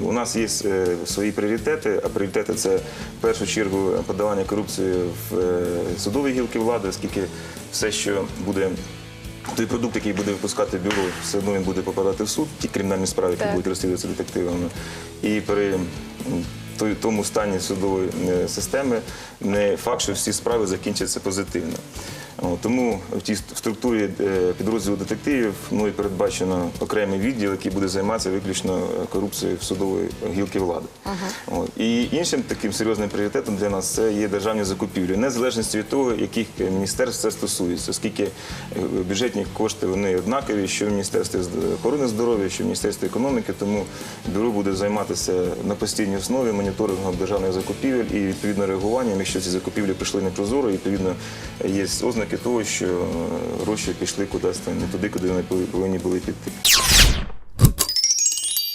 У нас є е, свої пріоритети, а пріоритети це в першу чергу подавання корупції в судовій судові гілки влади, оскільки все, що буде. Той продукт, який буде випускати бюро, все одно він буде попадати в суд, ті кримінальні справи, які Так. будуть розслідуватися детективами. І при тому стані судової е, системи не факт, що всі справи закінчаться позитивно. Тому в тій структурі е, підрозділу детективів ну, передбачено окремий відділ, який буде займатися виключно е, корупцією в судової гілки влади. От. І іншим таким серйозним пріоритетом для нас це є державні закупівлі, незалежності від того, яких міністерств це стосується, оскільки бюджетні кошти вони однакові, що в Міністерстві охорони здоров'я, що в Міністерстві економіки, тому бюро буде займатися на постійній основі моніторингом державних закупівель і відповідно реагуванням, якщо ці закупівлі пішли непрозоро, і відповідно є ознаки того, що е, гроші пішли кудись не туди, куди вони повинні були піти.